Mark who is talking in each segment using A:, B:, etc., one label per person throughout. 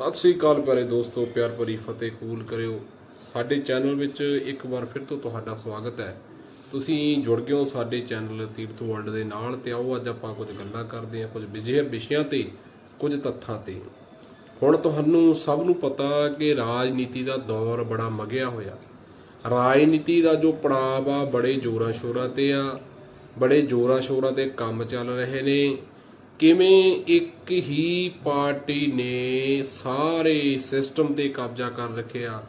A: ਸਤਿ ਸ੍ਰੀ ਅਕਾਲ ਪਿਆਰੇ ਦੋਸਤੋ, ਪਿਆਰ ਭਰੀ ਫਤਿਹ ਕਬੂਲ ਕਰਿਓ। ਸਾਡੇ ਚੈਨਲ ਵਿੱਚ ਇੱਕ ਵਾਰ ਫਿਰ ਤੋਂ ਤੁਹਾਡਾ ਸਵਾਗਤ ਹੈ। ਤੁਸੀਂ ਜੁੜ ਗਏ ਹੋ ਸਾਡੇ ਚੈਨਲ ਤੀਰਥ ਵਰਲਡ ਦੇ ਨਾਲ ਤੇ ਆਓ, ਅੱਜ ਆਪਾਂ ਕੁਝ ਗੱਲਾਂ ਕਰਦੇ ਹਾਂ, ਕੁਝ ਵਿਜੇ ਵਿਸ਼ਿਆਂ ਤੇ, ਕੁਝ ਤੱਥਾਂ ਤੇ। ਹੁਣ ਤੁਹਾਨੂੰ ਸਭ ਨੂੰ ਪਤਾ ਕਿ ਰਾਜਨੀਤੀ ਦਾ ਦੌਰ ਬੜਾ ਮਗਿਆ ਹੋਇਆ। ਰਾਜਨੀਤੀ ਦਾ ਜੋ ਪੜਾਅ ਆ ਬੜੇ ਜ਼ੋਰਾਂ ਸ਼ੋਰਾਂ ਤੇ ਆ, ਬੜੇ ਜ਼ੋਰਾਂ ਸ਼ੋਰਾਂ ਤੇ ਕੰਮ ਚੱਲ ਰਹੇ ਨੇ। ਕਿਵੇਂ ਇੱਕ ਹੀ ਪਾਰਟੀ ਨੇ ਸਾਰੇ ਸਿਸਟਮ ਤੇ ਕਬਜ਼ਾ ਕਰ ਰੱਖਿਆ?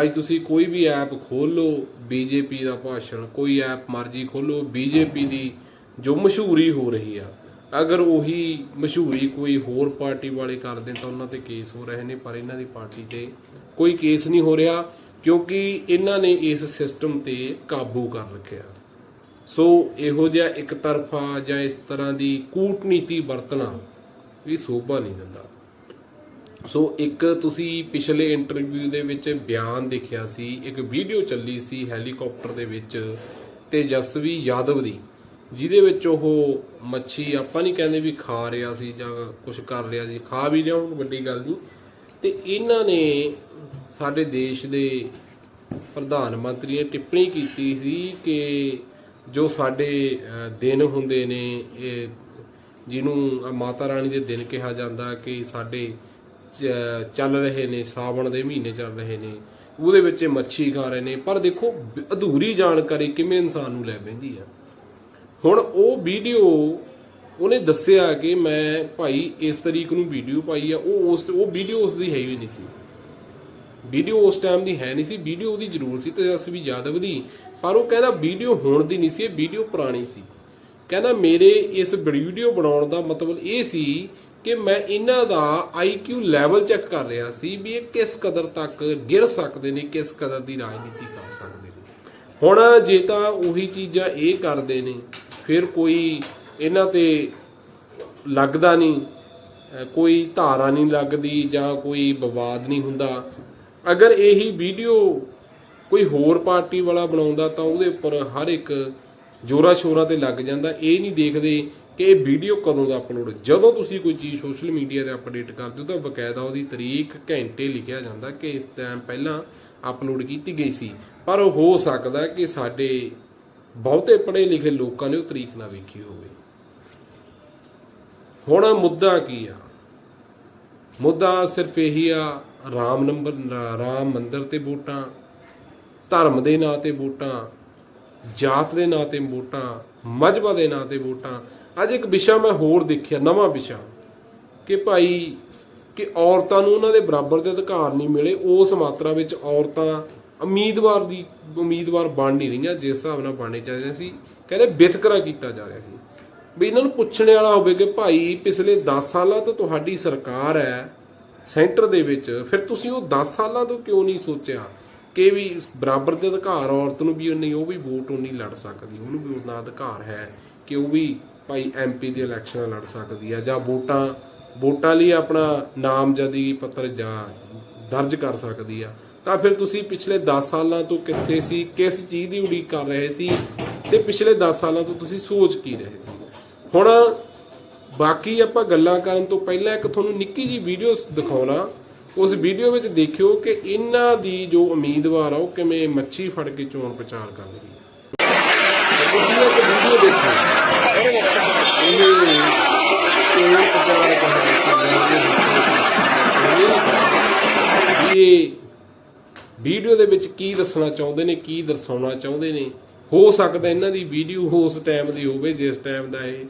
A: ਅੱਜ ਤੁਸੀਂ ਕੋਈ ਵੀ ਐਪ ਖੋਲੋ ਬੀਜੇਪੀ ਦਾ ਭਾਸ਼ਣ, ਕੋਈ ਐਪ ਮਰਜ਼ੀ ਖੋਲੋ ਬੀਜੇਪੀ ਦੀ ਜੋ ਮਸ਼ਹੂਰੀ ਹੋ ਰਹੀ ਆ, ਅਗਰ ਉਹੀ ਮਸ਼ਹੂਰੀ ਕੋਈ ਹੋਰ ਪਾਰਟੀ ਵਾਲੇ ਕਰਦੇ ਤਾਂ ਉਹਨਾਂ ਤੇ ਕੇਸ ਹੋ ਰਹੇ ਨੇ, ਪਰ ਇਹਨਾਂ ਦੀ ਪਾਰਟੀ ਤੇ ਕੋਈ ਕੇਸ ਨਹੀਂ ਹੋ ਰਿਹਾ ਕਿਉਂਕਿ ਇਹਨਾਂ ਨੇ ਇਸ ਸਿਸਟਮ ਤੇ ਕਾਬੂ ਕਰ ਰੱਖਿਆ। ਸੋ ਇਹੋ ਜਿਹਾ ਇੱਕ ਤਰਫਾ ਜਾਂ ਇਸ ਤਰ੍ਹਾਂ ਦੀ ਕੂਟਨੀਤੀ ਵਰਤਣਾ ਵੀ ਸੋਭਾ ਨਹੀਂ ਦਿੰਦਾ। ਸੋ ਇੱਕ ਤੁਸੀਂ ਪਿਛਲੇ ਇੰਟਰਵਿਊ ਦੇ ਵਿੱਚ ਬਿਆਨ ਦੇਖਿਆ ਸੀ, ਇੱਕ ਵੀਡੀਓ ਚੱਲੀ ਸੀ ਹੈਲੀਕਾਪਟਰ ਦੇ ਵਿੱਚ ਤੇਜਸਵੀ ਯਾਦਵ ਦੀ, ਜਿਹਦੇ ਵਿੱਚ ਉਹ ਮੱਛੀ ਆਪਾਂ ਨਹੀਂ ਕਹਿੰਦੇ ਵੀ ਖਾ ਰਿਹਾ ਸੀ ਜਾਂ ਕੁਝ ਕਰ ਰਿਹਾ ਸੀ, ਖਾ ਵੀ ਲਿਆ ਵੱਡੀ ਗੱਲ ਨਹੀਂ। ਤੇ ਇਹਨਾਂ ਨੇ ਸਾਡੇ ਦੇਸ਼ ਦੇ ਪ੍ਰਧਾਨ ਮੰਤਰੀ ਨੇ ਟਿੱਪਣੀ ਕੀਤੀ ਸੀ ਕਿ ਜੋ ਸਾਡੇ ਦਿਨ ਹੁੰਦੇ ਨੇ, ਇਹ ਜਿਹਨੂੰ ਮਾਤਾ ਰਾਣੀ ਦੇ ਦਿਨ ਕਿਹਾ ਜਾਂਦਾ ਕਿ ਸਾਡੇ, ਚ- ਚੱਲ ਰਹੇ ਨੇ, ਸਾਵਣ ਦੇ ਮਹੀਨੇ ਚੱਲ ਰਹੇ ਨੇ, ਉਹਦੇ ਵਿੱਚ ਇਹ ਮੱਛੀ ਖਾ ਰਹੇ ਨੇ। ਪਰ ਦੇਖੋ, ਅਧੂਰੀ ਜਾਣਕਾਰੀ ਕਿਵੇਂ ਇਨਸਾਨ ਨੂੰ ਲੈ ਪੈਂਦੀ ਆ? ਹੁਣ ਉਹ ਵੀਡੀਓ, ਉਹਨੇ ਦੱਸਿਆ ਕਿ ਮੈਂ ਭਾਈ ਇਸ ਤਰੀਕ ਨੂੰ ਵੀਡੀਓ ਪਾਈ ਆ, ਉਹ ਉਸ, ਉਹ ਵੀਡੀਓ ਉਸ ਦੀ ਹੈ ਹੀ ਨਹੀਂ ਸੀ। ਵੀਡੀਓ ਉਸ ਟਾਈਮ ਦੀ ਹੈ ਨਹੀਂ ਸੀ, ਵੀਡੀਓ ਉਹਦੀ ਜ਼ਰੂਰ ਸੀ ਤੇਜਸਵੀ ਯਾਦਵ ਦੀ ਪਰ ਉਹ ਕਹਿੰਦਾ ਵੀਡੀਓ ਹੋਣ ਦੀ ਨਹੀਂ ਸੀ, ਇਹ ਵੀਡੀਓ ਪੁਰਾਣੀ ਸੀ। ਕਹਿੰਦਾ ਮੇਰੇ ਇਸ ਵੀਡੀਓ ਬਣਾਉਣ ਦਾ ਮਤਲਬ ਇਹ ਸੀ ਕਿ ਮੈਂ ਇਹਨਾਂ ਦਾ ਆਈਕਿਊ ਲੈਵਲ ਚੈੱਕ ਕਰ ਰਿਹਾ ਸੀ ਵੀ ਇਹ ਕਿਸ ਕਦਰ ਤੱਕ ਗਿਰ ਸਕਦੇ ਨੇ, ਕਿਸ ਕਦਰ ਦੀ ਰਾਜਨੀਤੀ ਕਰ ਸਕਦੇ ਨੇ। ਹੁਣ ਜੇ ਤਾਂ ਉਹੀ ਚੀਜ਼ਾਂ ਇਹ ਕਰਦੇ ਨੇ, ਫਿਰ ਕੋਈ ਇਹਨਾਂ ਤੇ ਲੱਗਦਾ ਨਹੀਂ ਕੋਈ ਧਾਰਾ ਨਹੀਂ ਲੱਗਦੀ ਜਾਂ ਕੋਈ ਵਿਵਾਦ ਨਹੀਂ ਹੁੰਦਾ। ਅਗਰ ਇਹੀ ਵੀਡੀਓ ਕੋਈ ਹੋਰ ਪਾਰਟੀ ਵਾਲਾ ਬਣਾਉਂਦਾ ਤਾਂ ਉਹਦੇ ਉੱਪਰ ਹਰ ਇੱਕ ਜੋਰਾ ਸ਼ੋਰਾ ਤੇ ਲੱਗ ਜਾਂਦਾ। ਇਹ ਨਹੀਂ ਦੇਖਦੇ ਕਿ ਇਹ ਵੀਡੀਓ ਕਦੋਂ ਦਾ ਅਪਲੋਡ ਜਦੋਂ ਤੁਸੀਂ ਕੋਈ ਚੀਜ਼ ਸੋਸ਼ਲ ਮੀਡੀਆ ਤੇ ਅਪਡੇਟ ਕਰਦੇ ਹੋ ਤਾਂ ਬਕਾਇਦਾ ਉਹਦੀ ਤਰੀਕ ਘੰਟੇ ਲਿਖਿਆ ਜਾਂਦਾ ਕਿ ਇਸ ਟਾਈਮ ਪਹਿਲਾਂ ਅਪਲੋਡ ਕੀਤੀ ਗਈ ਸੀ। ਪਰ ਹੋ ਸਕਦਾ ਕਿ ਸਾਡੇ ਬਹੁਤੇ ਪੜ੍ਹੇ ਲਿਖੇ ਲੋਕਾਂ ਨੇ ਉਹ ਤਰੀਕ ਨਾ ਵੇਖੀ ਹੋਵੇ। ਹੁਣ ਮੁੱਦਾ ਕੀ ਆ? ਮੁੱਦਾ ਸਿਰਫ ਇਹੀ ਆ, ਰਾਮ ਨੰਬਰ ਰਾਮ ਮੰਦਿਰ ਤੇ ਵੋਟਾਂ। ਧਰਮ ਦੇ ਨਾਂ ਤੇ ਵੋਟਾਂ, ਜਾਤ ਦੇ ਨਾਂ ਤੇ ਵੋਟਾਂ, ਮਜਬਾ ਦੇ ਨਾਂ ਤੇ ਵੋਟਾਂ। ਅੱਜ ਇੱਕ ਵਿਸ਼ਾ ਮੈਂ ਹੋਰ ਦੇਖਿਆ, ਨਵਾਂ ਵਿਸ਼ਾ। ਕਿ ਭਾਈ, ਕਿ ਔਰਤਾਂ ਨੂੰ ਉਹਨਾਂ ਦੇ ਬਰਾਬਰ ਦੇ ਅਧਿਕਾਰ ਨਹੀਂ ਮਿਲੇ, ਉਸ ਮਾਤਰਾ ਵਿੱਚ ਔਰਤਾਂ ਉਮੀਦਵਾਰ ਦੀ, ਉਮੀਦਵਾਰ ਬਣ ਨਹੀਂ ਰਹੀਆਂ, ਜਿਸ ਹਿਸਾਬ ਨਾਲ ਬਣਨੇ ਚਾਹੀਦੇ ਸੀ। ਕਹਿੰਦੇ ਵਿਤਕਰਾ ਕੀਤਾ ਜਾ ਰਿਹਾ ਸੀ। ਵੀ ਇਹਨਾਂ ਨੂੰ ਪੁੱਛਣ ਵਾਲਾ ਹੋਵੇ ਕਿ ਭਾਈ, ਪਿਛਲੇ 10 ਸਾਲਾਂ ਤੋਂ ਤੁਹਾਡੀ ਸਰਕਾਰ ਹੈ ਸੈਂਟਰ ਦੇ ਵਿੱਚ, ਫਿਰ ਤੁਸੀਂ ਉਹ 10 ਸਾਲਾਂ ਤੋਂ ਕਿਉਂ ਨਹੀਂ ਸੋਚਿਆ? ਕਿ ਵੀ ਬਰਾਬਰ ਦੇ ਅਧਿਕਾਰ ਔਰਤ ਨੂੰ ਵੀ ਉਨੀ ਉਹ ਵੀ ਵੋਟ ਉਨੀ ਲੜ ਸਕਦੀ। ਉਹਨੂੰ ਵੀ ਉਹਨਾਂ ਅਧਿਕਾਰ ਹੈ ਕਿ ਉਹ ਵੀ ਭਾਈ ਐਮਪੀ ਦੀ ਇਲੈਕਸ਼ਨ ਲੜ ਸਕਦੀ ਆ ਜਾਂ ਵੋਟਾਂ ਵੋਟਾਂ ਲਈ ਆਪਣਾ ਨਾਮਜ਼ਦਗੀ ਪੱਤਰ ਜਾਂ ਦਰਜ ਕਰ ਸਕਦੀ ਆ। ਤਾਂ ਫਿਰ ਤੁਸੀਂ ਪਿਛਲੇ 10 ਸਾਲਾਂ ਤੋਂ ਕਿੱਥੇ ਸੀ, ਕਿਸ ਚੀਜ਼ ਦੀ ਉਡੀਕ ਕਰ ਰਹੇ ਸੀ ਤੇ ਪਿਛਲੇ 10 ਸਾਲਾਂ ਤੋਂ ਤੁਸੀਂ ਸੋਚ ਕੀ ਰਹੇ ਸੀ? ਹੁਣ ਬਾਕੀ ਆਪਾਂ ਗੱਲਾਂ ਕਰਨ ਤੋਂ ਪਹਿਲਾਂ ਇੱਕ ਤੁਹਾਨੂੰ ਨਿੱਕੀ ਜੀ ਵੀਡੀਓ ਦਿਖਾਉਣਾ। ਉਸ ਵੀਡੀਓ ਵਿੱਚ ਦੇਖਿਓ ਕਿ ਇਹਨਾਂ ਦੀ ਜੋ ਉਮੀਦਵਾਰ ਆ, ਉਹ ਕਿਵੇਂ ਮੱਛੀ ਫੜ ਕੇ ਚੋਣ ਪ੍ਰਚਾਰ ਕਰ ਰਹੀ ਹੈ। ਤੁਸੀਂ ਇਹ ਵੀਡੀਓ ਦੇਖੋ। ਇਹ ਚੋਣ ਪ੍ਰਚਾਰ ਕਰ ਰਹੀ ਹੈ ਇਹ ਵੀਡੀਓ ਦੇ ਵਿੱਚ ਕੀ ਦੱਸਣਾ ਚਾਹੁੰਦੇ ਨੇ, ਕੀ ਦਰਸਾਉਣਾ ਚਾਹੁੰਦੇ ਨੇ? ਹੋ ਸਕਦਾ ਇਹਨਾਂ ਦੀ ਵੀਡੀਓ ਉਸ ਟਾਈਮ ਦੀ ਹੋਵੇ, ਜਿਸ ਟਾਈਮ ਦਾ ਇਹ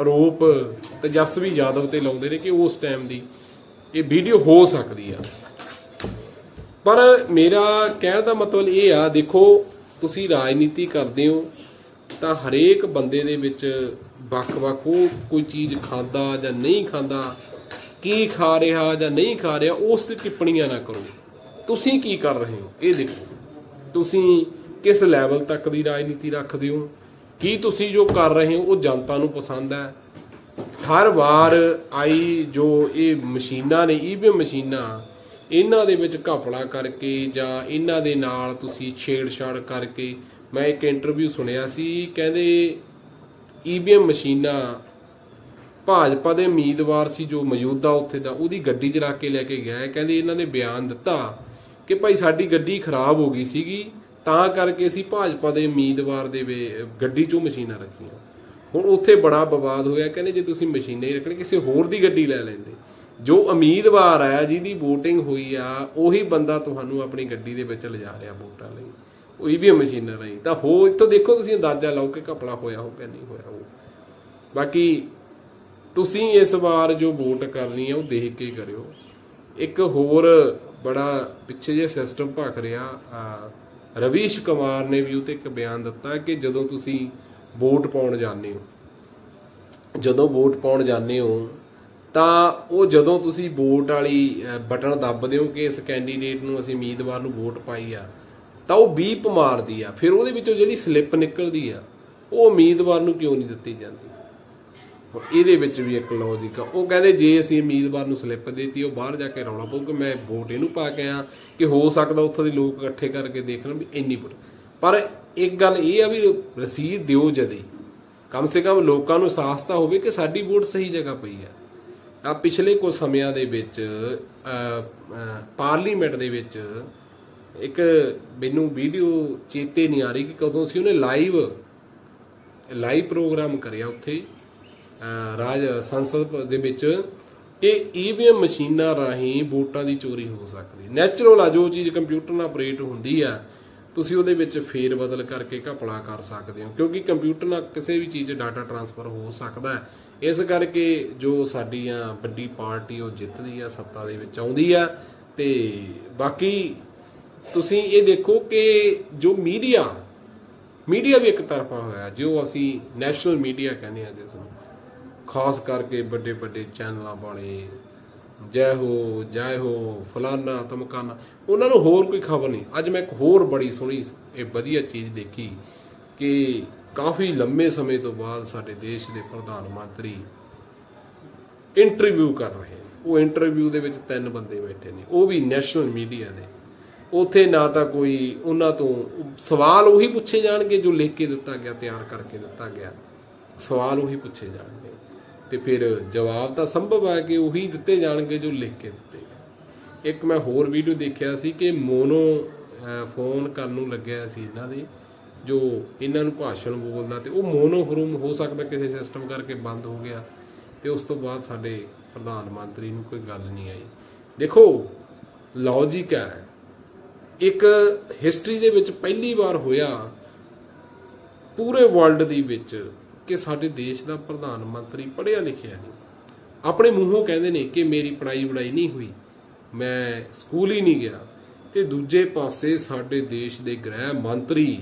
A: ਆਰੋਪ ਤੇਜਸਵੀ ਯਾਦਵ ਤੇ ਲਾਉਂਦੇ ਨੇ ਕਿ ਉਸ ਟਾਈਮ ਦੀ ਇਹ ਵੀਡੀਓ ਹੋ ਸਕਦੀ ਆ। ਪਰ ਮੇਰਾ ਕਹਿਣ ਦਾ ਮਤਲਬ ਇਹ ਆ, ਦੇਖੋ, ਤੁਸੀਂ ਰਾਜਨੀਤੀ ਕਰਦੇ ਹੋ, ਤਾਂ ਹਰੇਕ ਬੰਦੇ ਦੇ ਵਿੱਚ ਵੱਖ-ਵੱਖ ਉਹ ਕੋਈ ਚੀਜ਼ ਖਾਂਦਾ ਜਾਂ ਨਹੀਂ ਖਾਂਦਾ, ਕੀ ਖਾ ਰਿਹਾ ਜਾਂ ਨਹੀਂ ਖਾ ਰਿਹਾ, ਉਸ ਤੇ ਟਿੱਪਣੀਆਂ ਨਾ ਕਰੋ। ਤੁਸੀਂ ਕੀ ਕਰ ਰਹੇ ਹੋ? ਇਹ ਦੇਖੋ, ਤੁਸੀਂ ਕਿਸ ਲੈਵਲ ਤੱਕ ਦੀ ਰਾਜਨੀਤੀ ਰੱਖਦੇ ਹੋ? ਕੀ ਤੁਸੀਂ ਜੋ ਕਰ ਰਹੇ ਹੋ, ਉਹ ਜਨਤਾ ਨੂੰ ਪਸੰਦ ਹੈ? ਹਰ ਵਾਰ ਆਈ ਜੋ ਇਹ ਮਸ਼ੀਨਾਂ ਨੇ, ਈਵੀਐਮ ਮਸ਼ੀਨਾਂ, ਇਹਨਾਂ ਦੇ ਵਿੱਚ ਘਪਲਾ ਕਰਕੇ ਜਾਂ ਇਹਨਾਂ ਦੇ ਨਾਲ ਤੁਸੀਂ ਛੇੜਛਾੜ ਕਰਕੇ ਮੈਂ ਇੱਕ ਇੰਟਰਵਿਊ ਸੁਣਿਆ ਸੀ, ਕਹਿੰਦੇ ਈਵੀਐਮ ਮਸ਼ੀਨਾਂ ਭਾਜਪਾ ਦੇ ਉਮੀਦਵਾਰ ਸੀ ਜੋ ਮੌਜੂਦਾ ਉੱਥੇ ਦਾ, ਉਹਦੀ ਗੱਡੀ 'ਚ ਰੱਖ ਕੇ ਲੈ ਕੇ ਗਿਆ। ਕਹਿੰਦੇ ਇਹਨਾਂ ਨੇ ਬਿਆਨ ਦਿੱਤਾ ਕਿ ਭਾਈ ਸਾਡੀ ਗੱਡੀ ਖਰਾਬ ਹੋ ਗਈ ਸੀਗੀ, ਤਾਂ ਕਰਕੇ ਅਸੀਂ ਭਾਜਪਾ ਦੇ ਉਮੀਦਵਾਰ ਦੇ ਵੇ- ਗੱਡੀ 'ਚੋਂ ਮਸ਼ੀਨਾਂ ਰੱਖੀਆਂ। ਹੁਣ ਉੱਥੇ ਬੜਾ ਵਿਵਾਦ ਹੋਇਆ, ਕਹਿੰਦੇ ਜੇ ਤੁਸੀਂ ਮਸ਼ੀਨਾਂ ਹੀ ਰੱਖਣੀ, ਕਿਸੇ ਹੋਰ ਦੀ ਗੱਡੀ ਲੈ ਲੈਂਦੇ। ਜੋ ਉਮੀਦਵਾਰ ਆ, ਜਿਹਦੀ VOTING ਹੋਈ ਆ, ਉਹੀ ਬੰਦਾ ਤੁਹਾਨੂੰ ਆਪਣੀ ਗੱਡੀ ਦੇ ਵਿੱਚ ਲਿਜਾ ਰਿਹਾ ਵੋਟਾਂ ਲਈ। ਉਹ ਵੀ ਮਸ਼ੀਨਾਂ ਲਈ। ਤਾਂ ਹੋ ਇੱਥੋਂ ਦੇਖੋ ਤੁਸੀਂ ਅੰਦਾਜ਼ਾ ਲਾਓ ਕਿ ਘਪਲਾ ਹੋਇਆ ਹੋ ਕਿ ਨਹੀਂ ਹੋਇਆ ਹੋ ਬਾਕੀ ਤੁਸੀਂ ਇਸ ਵਾਰ ਜੋ ਵੋਟ ਕਰਨੀ ਹੈ ਉਹ ਦੇਖ ਕੇ ਕਰਿਓ। ਇੱਕ ਹੋਰ ਬੜਾ ਪਿੱਛੇ ਜੇ ਸਿਸਟਮ ਭਖ ਰਿਹਾ ਰਵੀਸ਼ ਕੁਮਾਰ ਨੇ ਵੀ ਉਹ ਤੇ ਇੱਕ ਬਿਆਨ ਦਿੱਤਾ ਕਿ ਜਦੋਂ ਤੁਸੀਂ ਵੋਟ ਪਾਉਣ ਜਾਂਦੇ ਹੋ। ਜਦੋਂ ਵੋਟ ਪਾਉਣ ਜਾਂਦੇ ਹੋ, ਤਾਂ ਉਹ ਜਦੋਂ ਤੁਸੀਂ ਵੋਟ ਵਾਲੀ ਬਟਨ ਦੱਬਦੇ ਹੋ ਕਿ ਇਸ ਕੈਂਡੀਡੇਟ ਨੂੰ ਅਸੀਂ ਉਮੀਦਵਾਰ ਨੂੰ ਵੋਟ ਪਾਈ ਆ, ਤਾਂ ਉਹ ਬੀਪ ਮਾਰਦੀ ਆ। ਫਿਰ ਉਹਦੇ ਵਿੱਚੋਂ ਜਿਹੜੀ ਸਲਿੱਪ ਨਿਕਲਦੀ ਆ, ਉਹ ਉਮੀਦਵਾਰ ਨੂੰ ਕਿਉਂ ਨਹੀਂ ਦਿੱਤੀ ਜਾਂਦੀ? ਇਹਦੇ ਵਿੱਚ ਵੀ ਇੱਕ ਲੌਜੀਕ ਆ। ਉਹ ਕਹਿੰਦੇ ਜੇ ਅਸੀਂ ਉਮੀਦਵਾਰ ਨੂੰ ਸਲਿੱਪ ਦੇਤੀ, ਉਹ ਬਾਹਰ ਜਾ ਕੇ ਰੌਲਾ ਪਾਊ ਕਿ ਮੈਂ ਵੋਟ ਇਹਨੂੰ ਪਾ ਕੇ ਆ ਕਿ ਹੋ ਸਕਦਾ ਉੱਥੋਂ ਦੇ ਲੋਕ ਇਕੱਠੇ ਕਰਕੇ ਦੇਖਣ ਵੀ ਇੰਨੀ ਵੋਟ। ਪਰ ਇੱਕ ਗੱਲ ਇਹ ਆ ਵੀ ਰਸੀਦ ਦਿਓ ਜਦੇ। ਕਮ ਸੇ ਕਮ ਲੋਕਾਂ ਨੂੰ ਅਹਿਸਾਸ ਤਾਂ ਹੋਵੇ ਕਿ ਸਾਡੀ ਵੋਟ ਸਹੀ ਜਗ੍ਹਾ ਪਈ ਆ। ਆ ਪਿਛਲੇ ਕੁਝ ਸਮਿਆਂ ਦੇ ਵਿੱਚ ਪਾਰਲੀਮੈਂਟ ਦੇ ਵਿੱਚ ਇੱਕ ਮੈਨੂੰ ਵੀਡੀਓ ਚੇਤੇ ਨਹੀਂ ਆ ਰਹੀ ਕਿ ਕਦੋਂ ਸੀ ਉਹਨੇ ਲਾਈਵ ਲਾਈਵ ਪ੍ਰੋਗਰਾਮ ਕਰਿਆ ਉੱਥੇ ਰਾਜ ਸੰਸਦ ਦੇ ਵਿੱਚ ਕਿ ਈਵੀਐਮ ਮਸ਼ੀਨਾਂ ਰਾਹੀਂ ਵੋਟਾਂ ਦੀ ਚੋਰੀ ਹੋ ਸਕਦੀ। ਨੈਚੁਰਲ ਆ ਜੋ ਚੀਜ਼ ਕੰਪਿਊਟਰ ਨਾਲ ਆਪਰੇਟ ਹੁੰਦੀ ਆ ਤੁਸੀਂ ਉਹਦੇ ਵਿੱਚ ਫੇਰ ਬਦਲ ਕਰਕੇ ਘਪਲਾ ਕਰ ਸਕਦੇ ਹੋ, ਕਿਉਂਕਿ ਕੰਪਿਊਟਰ ਨਾਲ ਕਿਸੇ ਵੀ ਚੀਜ਼ 'ਚ ਡਾਟਾ ਟਰਾਂਸਫਰ ਹੋ ਸਕਦਾ ਹੈ। ਇਸ ਕਰਕੇ ਜੋ ਸਾਡੀਆਂ ਵੱਡੀ ਪਾਰਟੀ, ਉਹ ਜਿੱਤਦੀ ਆ, ਸੱਤਾ ਦੇ ਵਿੱਚ ਆਉਂਦੀ ਆ। ਤੇ ਬਾਕੀ ਤੁਸੀਂ ਇਹ ਦੇਖੋ ਕਿ ਜੋ ਮੀਡੀਆ ਮੀਡੀਆ ਵੀ ਇੱਕ ਤਰਫਾ ਹੋਇਆ, ਜੋ ਅਸੀਂ ਨੈਸ਼ਨਲ ਮੀਡੀਆ ਕਹਿੰਦੇ ਆ ਜਿਸ ਨੂੰ, ਖਾਸ ਕਰਕੇ ਵੱਡੇ ਵੱਡੇ ਚੈਨਲਾਂ ਵਾਲੇ ਜੈ ਹੋ ਜੈ ਹੋ, ਫਲਾਨਾ ਤਮਕਾਨਾ। ਉਹਨਾਂ ਨੂੰ ਹੋਰ ਕੋਈ ਖਬਰ ਨਹੀਂ। ਅੱਜ ਮੈਂ ਇੱਕ ਹੋਰ ਬੜੀ ਸੋਹਣੀ, ਇਹ ਵਧੀਆ ਚੀਜ਼ ਦੇਖੀ ਕਿ ਕਾਫੀ ਲੰਮੇ ਸਮੇਂ ਤੋਂ ਬਾਅਦ ਸਾਡੇ ਦੇਸ਼ ਦੇ ਪ੍ਰਧਾਨ ਮੰਤਰੀ ਇੰਟਰਵਿਊ ਕਰ ਰਹੇ ਨੇ। ਉਹ ਇੰਟਰਵਿਊ ਦੇ ਵਿੱਚ ਤਿੰਨ ਬੰਦੇ ਬੈਠੇ ਨੇ। ਉਹ ਵੀ ਨੈਸ਼ਨਲ ਮੀਡੀਆ ਦੇ। ਉਥੇ ਨਾ ਤਾਂ ਕੋਈ ਉਹਨਾਂ ਤੋਂ ਸਵਾਲ ਉਹੀ ਪੁੱਛੇ ਜਾਣਗੇ ਜੋ ਲਿਖ ਕੇ ਦਿੱਤਾ ਗਿਆ, ਤਿਆਰ ਕਰਕੇ ਦਿੱਤਾ ਗਿਆ। ਸਵਾਲ ਉਹੀ ਪੁੱਛੇ ਜਾਣਗੇ। ਤੇ ਫਿਰ ਜਵਾਬ ਤਾਂ ਸੰਭਵ ਹੈ ਕਿ ਉਹੀ ਦਿੱਤੇ ਜਾਣਗੇ ਜੋ ਲਿਖ ਕੇ ਦਿੱਤੇ ਗਏ। ਇੱਕ ਮੈਂ ਹੋਰ ਵੀਡੀਓ ਦੇਖਿਆ ਸੀ ਕਿ ਮੋਨੋ ਫੋਨ ਕਰਨ ਨੂੰ ਲੱਗਿਆ ਸੀ ਇਹਨਾਂ ਦੇ, ਜੋ ਇਹਨਾਂ ਨੂੰ ਭਾਸ਼ਣ ਬੋਲਦਾ ਤੇ ਉਹ ਮੋਨੋਹਰੂਮ ਹੋ ਸਕਦਾ ਕਿਸੇ ਸਿਸਟਮ ਕਰਕੇ ਬੰਦ ਹੋ ਗਿਆ ਤੇ ਉਸ ਤੋਂ ਬਾਅਦ ਸਾਡੇ ਪ੍ਰਧਾਨ ਮੰਤਰੀ ਨੂੰ ਕੋਈ ਗੱਲ ਨਹੀਂ ਆਈ। ਦੇਖੋ ਲੌਜੀਕ ਹੈ। ਇੱਕ ਹਿਸਟਰੀ ਦੇ ਵਿੱਚ ਪਹਿਲੀ ਵਾਰ ਹੋਇਆ ਪੂਰੇ ਵਰਲਡ ਦੀ ਵਿੱਚ ਕਿ ਸਾਡੇ ਦੇਸ਼ ਦਾ ਪ੍ਰਧਾਨ ਮੰਤਰੀ ਪੜ੍ਹਿਆ ਲਿਖਿਆ ਨਹੀਂ। ਆਪਣੇ ਮੂੰਹੋਂ ਕਹਿੰਦੇ ਨੇ ਕਿ ਮੇਰੀ ਪੜ੍ਹਾਈ ਵੜਾਈ ਨਹੀਂ ਹੋਈ। ਮੈਂ ਸਕੂਲ ਹੀ ਨਹੀਂ ਗਿਆ ਤੇ ਦੂਜੇ ਪਾਸੇ ਸਾਡੇ ਦੇਸ਼ ਦੇ ਗ੍ਰਹਿ ਮੰਤਰੀ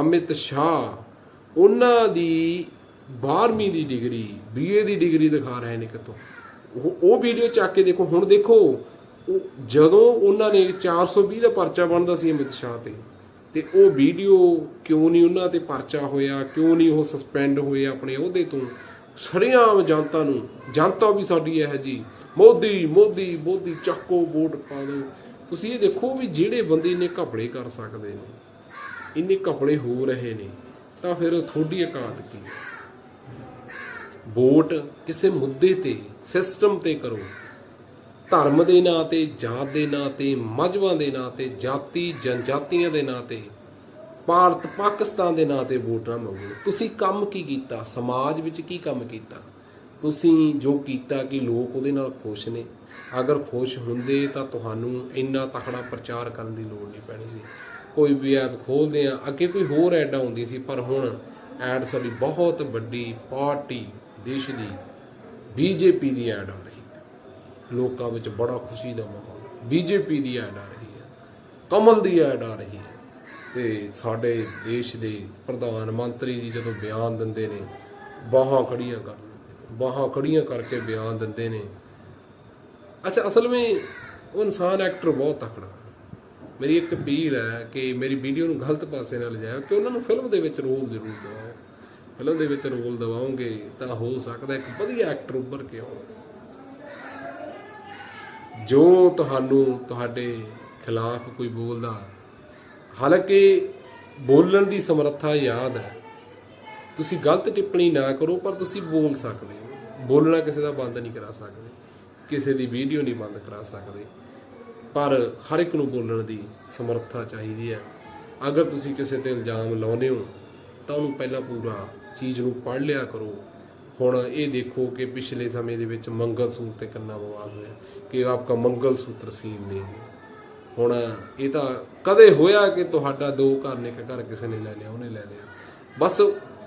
A: ਅਮਿਤ ਸ਼ਾਹ ਉਹਨਾਂ ਦੀ 12ਵੀਂ ਦੀ ਡਿਗਰੀ, ਬੀਏ ਦੀ ਡਿਗਰੀ ਦਿਖਾ ਰਹੇ ਨੇ ਕਿਤੋਂ। ਉਹ ਉਹ ਵੀਡੀਓ ਚੱਕ ਕੇ ਦੇਖੋ, ਹੁਣ ਦੇਖੋ, ਉਹ ਜਦੋਂ ਉਹਨਾਂ ਨੇ 420 ਦਾ ਪਰਚਾ ਬਣਦਾ ਸੀ ਅਮਿਤ ਸ਼ਾਹ ਤੇ। ਤੇ ਉਹ ਵੀਡੀਓ ਕਿਉਂ ਨਹੀਂ ਉਹਨਾਂ ਤੇ ਪਰਚਾ ਹੋਇਆ, ਕਿਉਂ ਨਹੀਂ ਉਹ ਸਸਪੈਂਡ ਹੋਏ ਆਪਣੇ ਅਹੁਦੇ ਤੋਂ? ਸਰੇਆਮ ਜਨਤਾ ਨੂੰ, ਜਨਤਾ ਵੀ ਸਾਡੀ ਇਹ ਜੀ, ਮੋਦੀ ਮੋਦੀ ਮੋਦੀ ਚੱਕੋ ਵੋਟ ਪਾ ਦਿਓ। ਤੁਸੀਂ ਇਹ ਦੇਖੋ ਵੀ ਜਿਹੜੇ ਬੰਦੇ ਨੇ ਘਪੜੇ ਕਰ ਸਕਦੇ ਨੇ, ਇੰਨੇ ਘਪੜੇ ਹੋ ਰਹੇ ਨੇ, ਤਾਂ ਫਿਰ ਤੁਹਾਡੀ ਔਕਾਤ ਕੀ ਹੈ? ਵੋਟ ਕਿਸੇ ਮੁੱਦੇ ਤੇ ਸਿਸਟਮ ਤੇ ਕਰੋ। ਧਰਮ ਦੇ ਨਾਂ ਤੇ, ਜਾਤ ਦੇ ਨਾਂ ਤੇ ਮਜ਼ਬਾਂ ਦੇ ਨਾਂ ਤੇ, ਜਾਤੀ, ਜਨਜਾਤੀਆਂ ਦੇ ਨਾਂ ਤੇ, ਭਾਰਤ ਪਾਕਿਸਤਾਨ ਦੇ ਨਾਂ ਤੇ ਵੋਟ ਨਾ ਮੰਗੋ। ਤੁਸੀਂ ਕੰਮ ਕੀ ਕੀਤਾ? ਸਮਾਜ ਵਿੱਚ ਕੀ ਕੰਮ ਕੀਤਾ? ਤੁਸੀਂ ਜੋ ਕੀਤਾ ਕਿ ਲੋਕ ਉਹਦੇ ਨਾਲ ਖੁਸ਼ ਨੇ। ਅਗਰ ਖੁਸ਼ ਹੁੰਦੇ ਤਾਂ ਤੁਹਾਨੂੰ ਇੰਨਾ ਤਖੜਾ ਪ੍ਰਚਾਰ ਕਰਨ ਦੀ ਲੋੜ ਨਹੀਂ ਪੈਣੀ ਸੀ। ਕੋਈ ਵੀ ਐਪ ਖੋਲਦੇ ਆ, ਅੱਗੇ ਕੋਈ ਹੋਰ ਐਡ ਆਉਂਦੀ ਸੀ, ਪਰ ਹੁਣ ਐਡ ਸਾਡੀ ਬਹੁਤ ਵੱਡੀ ਪਾਰਟੀ, ਦੇਸ਼ ਦੀ, ਬੀਜੇਪੀ ਦੀ ਐਡ ਆ ਰਹੀ ਲੋਕਾਂ ਵਿੱਚ ਬੜਾ ਖੁਸ਼ੀ ਦਾ ਮਾਹੌਲ। ਬੀਜੇਪੀ ਦੀ ਐਡ ਆ ਰਹੀ ਹੈ, ਕਮਲ ਦੀ ਐਡ ਆ ਰਹੀ ਹੈ। ਤੇ ਸਾਡੇ ਦੇਸ਼ ਦੇ ਪ੍ਰਧਾਨ ਮੰਤਰੀ ਜੀ ਜਦੋਂ ਬਿਆਨ ਦਿੰਦੇ ਨੇ, ਬਾਹਾਂ ਖੜੀਆਂ ਕਰ ਲੈਂਦੇ ਨੇ, ਬਾਹਾਂ ਖੜੀਆਂ ਕਰਕੇ ਬਿਆਨ ਦਿੰਦੇ ਨੇ। ਅੱਛਾ, ਅਸਲ ਵਿੱਚ ਉਹ ਇਨਸਾਨ ਐਕਟਰ ਬਹੁਤ ਤਕੜਾ ਮੇਰੀ ਇੱਕ ਅਪੀਲ ਹੈ ਕਿ ਮੇਰੀ ਵੀਡੀਓ ਨੂੰ ਗਲਤ ਪਾਸੇ ਨਾਲ ਲਿਜਾਓ ਕਿ ਉਹਨਾਂ ਨੂੰ ਫਿਲਮ ਦੇ ਵਿੱਚ ਰੋਲ ਜ਼ਰੂਰ ਦਿਵਾਓ। ਫਿਲਮ ਦੇ ਵਿੱਚ ਰੋਲ ਦਿਵਾਓਗੇ ਤਾਂ ਹੋ ਸਕਦਾ ਇੱਕ ਵਧੀਆ ਐਕਟਰ ਉੱਭਰ ਕੇ ਆਉਣਗੇ ਜੋ ਤੁਹਾਨੂੰ ਤੁਹਾਡੇ ਖਿਲਾਫ ਕੋਈ ਬੋਲਦਾ, ਹਾਲਾਂਕਿ ਬੋਲਣ ਦੀ ਸਮਰੱਥਾ ਯਾਦ ਹੈ। ਤੁਸੀਂ ਗਲਤ ਟਿੱਪਣੀ ਨਾ ਕਰੋ, ਪਰ ਤੁਸੀਂ ਬੋਲ ਸਕਦੇ ਹੋ। ਬੋਲਣਾ ਕਿਸੇ ਦਾ ਬੰਦ ਨਹੀਂ ਕਰਾ ਸਕਦੇ, ਕਿਸੇ ਦੀ ਵੀਡੀਓ ਨਹੀਂ ਬੰਦ ਕਰਾ ਸਕਦੇ। ਪਰ ਹਰ ਇੱਕ ਨੂੰ ਬੋਲਣ ਦੀ ਸਮਰੱਥਾ ਚਾਹੀਦੀ ਹੈ। ਅਗਰ ਤੁਸੀਂ ਕਿਸੇ ਤੇ ਇਲਜ਼ਾਮ ਲਾਉਂਦੇ ਹੋ, ਤਾਂ ਉਹਨੂੰ ਪਹਿਲਾਂ ਪੂਰਾ ਚੀਜ਼ ਨੂੰ ਪੜ੍ਹ ਲਿਆ ਕਰੋ। ਹੁਣ ਇਹ ਦੇਖੋ ਕਿ ਪਿਛਲੇ ਸਮੇਂ ਦੇ ਵਿੱਚ ਮੰਗਲ ਸੂਤਰ ਤੇ ਕਿੰਨਾ ਵਿਵਾਦ ਹੋਇਆ ਕਿ ਆਪਕਾ ਮੰਗਲ ਸੂਤਰ ਸੀਮ ਨਹੀਂ ਹੁਣ ਇਹ ਤਾਂ ਕਦੇ ਹੋਇਆ ਕਿ ਤੁਹਾਡਾ ਦੋ ਘਰ ਨੇ, ਇੱਕ ਘਰ ਕਿਸੇ ਨੇ ਲੈ ਲਿਆ, ਉਹਨੇ ਲੈ ਲਿਆ। ਬਸ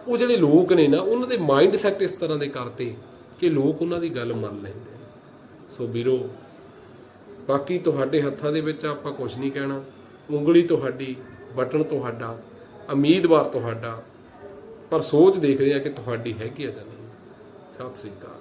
A: ਉਹ ਜਿਹੜੇ ਲੋਕ ਨੇ ਨਾ, ਉਹਨਾਂ ਦੇ ਮਾਈਂਡ ਸੈਟ ਇਸ ਤਰ੍ਹਾਂ ਦੇ ਕਰਤੇ ਕਿ ਲੋਕ ਉਹਨਾਂ ਦੀ ਗੱਲ ਮੰਨ ਲੈਂਦੇ ਨੇ। ਸੋ ਵੀਰੋ, ਬਾਕੀ ਤੁਹਾਡੇ ਹੱਥਾਂ ਦੇ ਵਿੱਚ ਆਪਾਂ ਕੁਝ ਨਹੀਂ ਕਹਿਣਾ। ਉਂਗਲੀ ਤੁਹਾਡੀ, ਬਟਨ ਤੁਹਾਡਾ, ਉਮੀਦਵਾਰ ਤੁਹਾਡਾ, ਪਰ ਸੋਚ ਦੇਖਦੇ ਆ ਕਿ ਤੁਹਾਡੀ ਹੈਗੀ ਆ ਜਾਂ ਸਤਿ ਸ੍ਰੀ ਅਕਾਲ